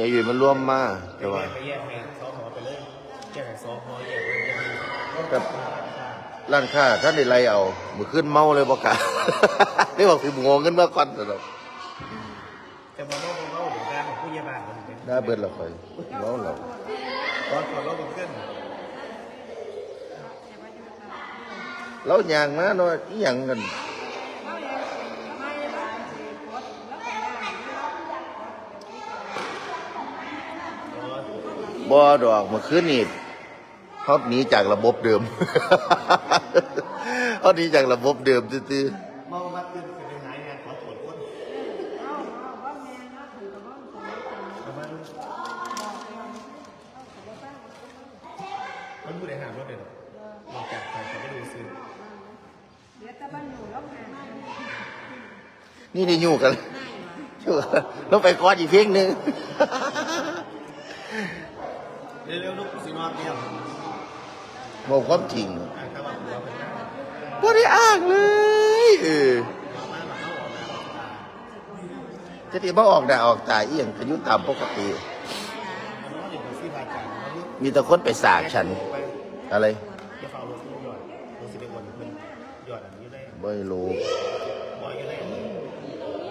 นี่อยู่มันร่วมมาไปแต่แยว่ากไปแยกให้ซอหอไปเลยแยกให้ซอหอแยกไปแยกให้กับร้านค้าท่านได้ไล่เอามือขึ้นเมาเลยบอกกะได้บอกคืองงเงินเมื่อก่อนแต่เราแต่พอเราเราเดี๋ยวการของผู้ใหญ่บ้านมันเป็นได้เบิดเราคอยเมาเราตอนก่อนเราเป็นขึ้นเรายางมาเนาะอีหยังกัน อ๋อดอกเมื่อคืนนี่เขาหนีจากระบบเดิม เขาหนีจากระบบเดิมตื้อเมามาขึ้นเป็นหายงานขอตรวจคนประมาณมันผู้ใดหามรถเลยหรอลองจากใครเขาไม่ดูซื้อๆนี่ได้อยู่กันอยู่กันต้องไปกอดอีกเพลงหนึ่ง เร็วๆลูกสินอนเนี่ยบอกความจริงอ่านข่าวว่าเราเป็นหน้าบ่ได้อ้างเลยเออเรามาแบบเขาออกมาจะที่บ่ออกหน้าออกตาเอียงอายุตามปกติมันว่าอย่างที่พาจันมาลูกมีแต่คนไปสากฉันไปอะไรอย่าเฝ้ารถลูกหยอดรถสิบเอ็ดวันเพิ่นหยอดอันนี้ได้ไม่รู้บอยก็ได้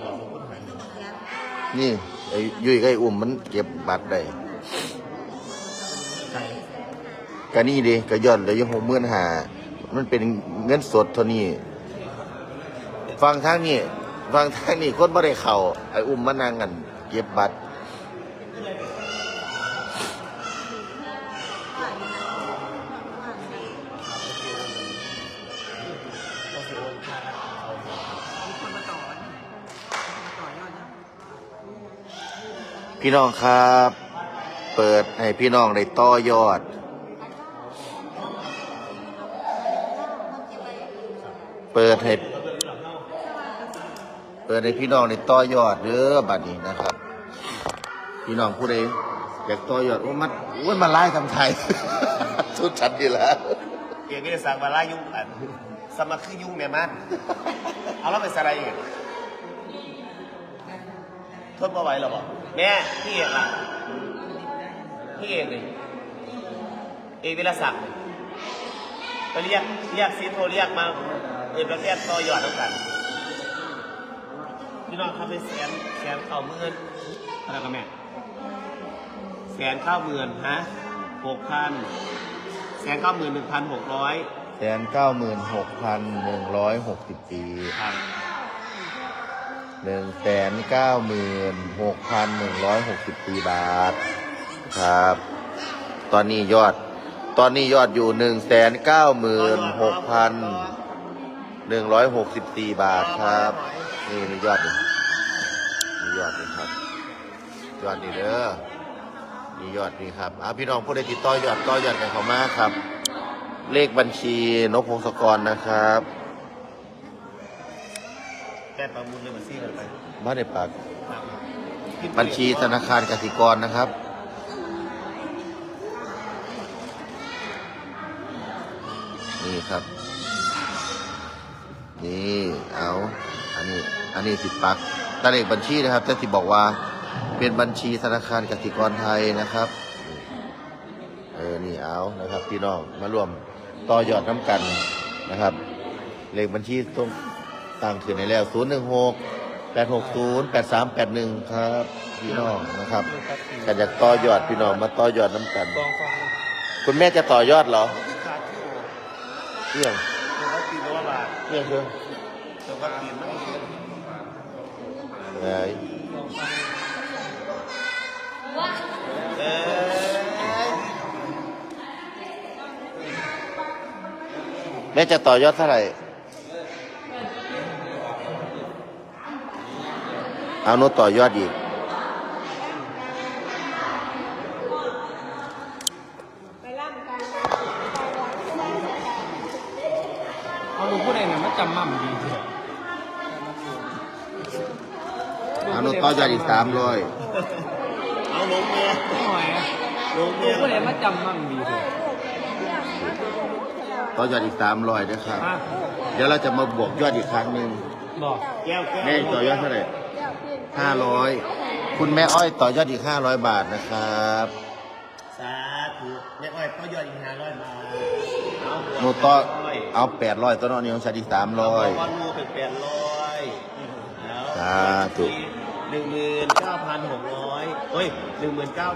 หยอดลงต้นหายนี่ไอ้ยุ้ยกับไอ้อุ้มมันเก็บบัตรได้ ใช่ก็นี่ดิก็ย้อนเลยยังหกหมื่นหามันเป็นเงินสดเท่านี้ ฟังทางนี้ฟังทางนี้คนบ่ได้เข้าไอ้อุ้มมานั่งกันเก็บบัตรต้องสิโอนค่าเอาพี่น้องครับ เปิดให้พี่น้องได้ต่อยอด เปิดให้เปิดให้พี่น้องได้ต่อยอดเด้อบัดนี้นะครับ พี่น้องผู้ใดอยากต่อยอดโอ้มันโอ้ยมาไล่ทำไทย สุดชัดดีแล้วเกียร์ก็จะสั่งมาไล่ยุ่งอันสมัครคือยุ่งแม่มันเอาแล้วไปสไลด์อีกทนบ่ไหวหรอบอกแม่พี่เอกะ พี่เอกนี่เอกวิลศักดิ์นี่ไปเรียกเรียกซีโทรเรียกมาเอ็นประเทศต่อยอดแล้วกันพี่น้องครับไปแสนแสนเข้าเมือนอะไรกันแม่แสนเข้าเมือนฮะหกพันแสนเข้าเมือนหนึ่งพันหกร้อยแสนเก้าหมื่นหกพันหนึ่งร้อยหกสิบปีครับหนึ่งแสนเก้าหมื่นหกพันหนึ่งร้อยหกสิบปีบาท ครับ ตอนนี้ยอด ตอนนี้ยอดอยู่หนึ่งแสนเก้าหมื่นหกพันหนึ่งร้อยหกสิบสี่บาทครับ นี่นี่ยอดนี่นี่ยอดนี่ครับ ยอดนี่เด้อนี่ยอดนี่ครับอะพี่น้องผู้ใดติดต่อยอดต่อยอดกันเขามาครับ เลขบัญชีนพพงศกรนะครับแก้ประมูลเลยมาซี่กันไปบ้านในปากครับบัญชีธนาคารกสิกรนะครับ นี่ครับ นี่เอาอันนี้อันนี้สิปักตาเลขบัญชีนะครับแต่ที่บอกว่าเป็นบัญชีธนาคารกสิกรไทยนะครับเออนี่เอานะครับ พี่น้องมารวมต่อยอดน้ำกันนะครับ เลขบัญชีตรงตั้งขึ้นในแล้ว 0 1 6 8 6 0 8 3 8 1 ครับ พี่น้องนะครับกันอยากต่อยอดพี่น้องมาต่อยอดน้ำกัน คุณแม่จะต่อยอดเหรอ เรื่องตัวก็ตีตัวบาทเรื่องคือตัวก็ตีมันคือเอ้ยเออแม่จะต่อยอดเท่าไหร่เอาโน้ตต่อยอดอีก เอาลูกผู้ใดเนี่ยมันจำมั่มดีเถอะ เอาโน้ตต่อยอดอีกสามร้อยเอาลงเมียไม่ไหวอะลงลูเมีกยผู้ใดมันจำมั่มดีเถอะต่อยอดอีกสามร้อยนะครับอะเดี๋ยวเราจะมาบวกยอดอีกครั้งหนึ่งบอกแก้วแก้วแม่ต่อยอดเท่าไหร่ห้าร้อยคุณแม่อ้อยต่อยอดอีก500บาทนะครับสาธุแม่อ้อยก็ยอดอีกห้าร้อยบาทเอาโนต่อร้อยเอา800ตัวน้องนี่ของฉันอีกเอา300วันรูเป็นแปดร้อยแล้วสาธุ หนึ่งหมื่นเก้าพันหกร้อยเฮ้ยหนึ่งหมื่นเก้า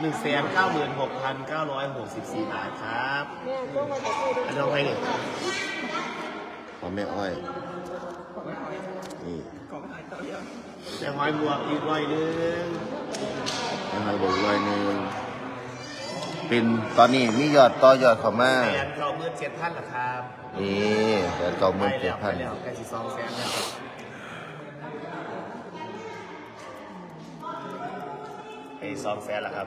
หนึ่งแสนเก้าหมื่นหกพันเก้าร้อยหกสิบสี่บาทครับอันน้องไปเนี่ยของแม่อ้อย นี่แต่หอยบวกอีกร้อยหนึงแม่อ้อยบอกร้อยหนึ่งเป็นตอนนี้มียอดต่อยอดเข้ามาแสนเก้าหมื่นเจ็ดพันละครับ นี่แสนเก้าหมื่นเจ็ดพันไปแล้วใกล้สิสองแสนแล้ว ไอ้สองแสนละครับ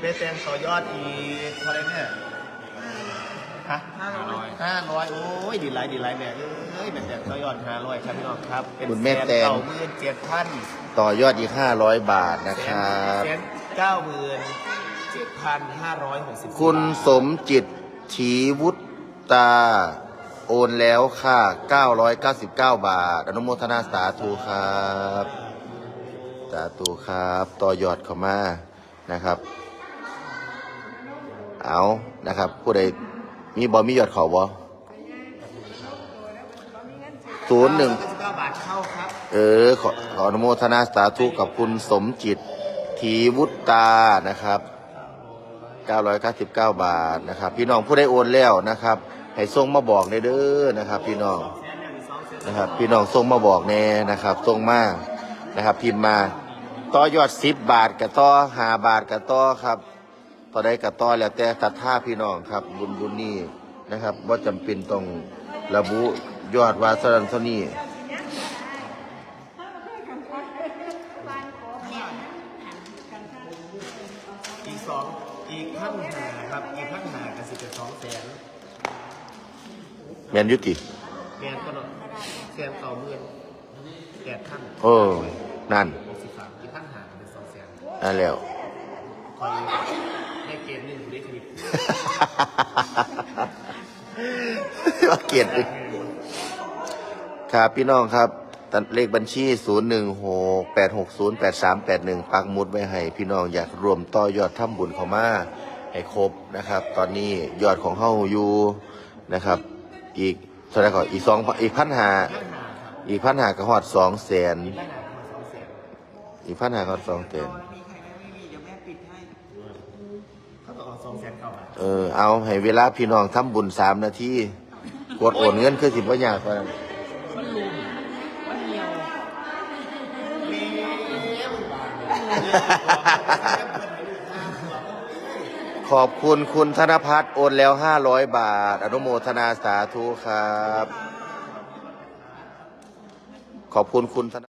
เบสแตงต่อยอดอีกเท่าไหรเนี่ยฮะห้าร้อยห้าร้อยโอ้ยดีไรดีไรแม่เอ้ยเบสแตงต่อยอดห้าร้อยครับพี่น้องครับเป็นคุณแม่แตง เก้าหมื่นเจ็ดพันต่อยอดอีก 500 บาทนะครับแสนเก้าหมื่นเจ็ดพันห้าร้อยหกสิบคุณสมจิตชีวุต ตา โอนแล้วค่ะ 999 บาท อนุโมทนาสาธุครับสาธุครับ ต่อยอดเข้ามานะครับ เอานะครับ ผู้ใดมีบอมียอดเขาบอศูนย์หนึ่งเก้าบาทเข้าครับ เออ ขอขออนุโมทนาสาธุกับคุณสมจิตทีวุตตานะครับ 999 บาทนะครับ พี่น้องผู้ได้โอนแล้วนะครับ ให้ส่งมาบอกในเด้อนะครับ พี่น้องนะครับ พี่น้องส่งมาบอกแน่นะครับส่งมานะครับ พิมพ์มาต่อยอดสิบบาทกับต่อหาบาทกับต่อครับต่อได้กับต่อแล้วแต่ศรัทธาพี่น้องครับ บุญบุญนี่นะครับว่าจำเป็นต้องระบุยอดวาสรันเท่านี้ แมนยุติ แมนก็เนาะแสนเก้าหมื่นแปดพันเออนั่นหกสิบสามอีกพันหาเป็นสองแสนนั่นแล้ว คอยได้เกณฑ์หนึ่งอยู่ได้คณิตว่าเกียรติดิครับพี่น้องครับตัดเลขบัญชี 0 1 6 8 6 0 8 3 8 1 ปักหมุดไว้ให้ พี่น้องอยากรวมต่อยอดทำบุญเข้ามาให้ครบนะครับ ตอนนี้ยอดของเฮาอยู่นะครับ อีกเท่าไหร่ก่อนอีกสองอีกพันหาพันหาครับอีกพันหากระหอดสองแสนพันหาประมาณสองแสนอีกพันหากระหอดสองแสนเขาต้องเอาสองแสนเก้าบาทเออเอาให้เวลาพี่น้องทำบุญสามนาทีกดโอนเงินคือสิบว่ายากกว่านั้น ขอบคุณคุณธนพัฒน์โอนแล้ว 500 บาท อนุโมทนาสาธุครับ ขอบคุณคุณธน